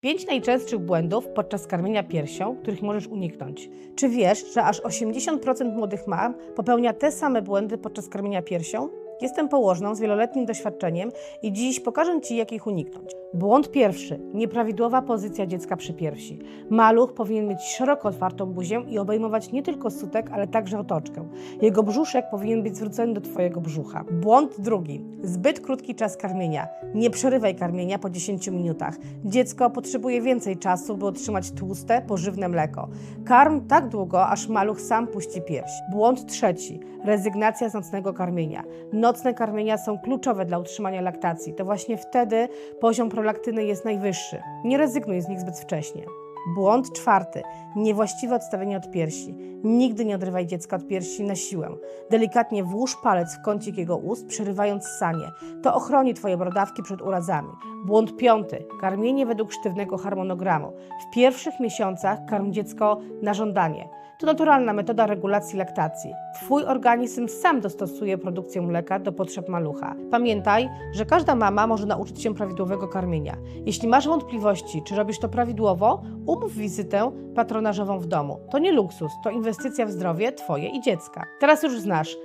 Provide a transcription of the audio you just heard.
Pięć najczęstszych błędów podczas karmienia piersią, których możesz uniknąć. Czy wiesz, że aż 80% młodych mam popełnia te same błędy podczas karmienia piersią? Jestem położną z wieloletnim doświadczeniem i dziś pokażę Ci, jak ich uniknąć. Błąd pierwszy. Nieprawidłowa pozycja dziecka przy piersi. Maluch powinien mieć szeroko otwartą buzię i obejmować nie tylko sutek, ale także otoczkę. Jego brzuszek powinien być zwrócony do Twojego brzucha. Błąd drugi. Zbyt krótki czas karmienia. Nie przerywaj karmienia po 10 minutach. Dziecko potrzebuje więcej czasu, by otrzymać tłuste, pożywne mleko. Karm tak długo, aż maluch sam puści pierś. Błąd trzeci. Rezygnacja z nocnego karmienia. Nocne karmienia są kluczowe dla utrzymania laktacji. To właśnie wtedy poziom prolaktyny jest najwyższy. Nie rezygnuj z nich zbyt wcześnie. Błąd czwarty. Niewłaściwe odstawienie od piersi. Nigdy nie odrywaj dziecka od piersi na siłę. Delikatnie włóż palec w kącik jego ust, przerywając sanie. To ochroni Twoje brodawki przed urazami. Błąd piąty. Karmienie według sztywnego harmonogramu. W pierwszych miesiącach karm dziecko na żądanie. To naturalna metoda regulacji laktacji. Twój organizm sam dostosuje produkcję mleka do potrzeb malucha. Pamiętaj, że każda mama może nauczyć się prawidłowego karmienia. Jeśli masz wątpliwości, czy robisz to prawidłowo, umów wizytę patronażową w domu. To nie luksus, to inwestycja w zdrowie Twoje i dziecka. Teraz już znasz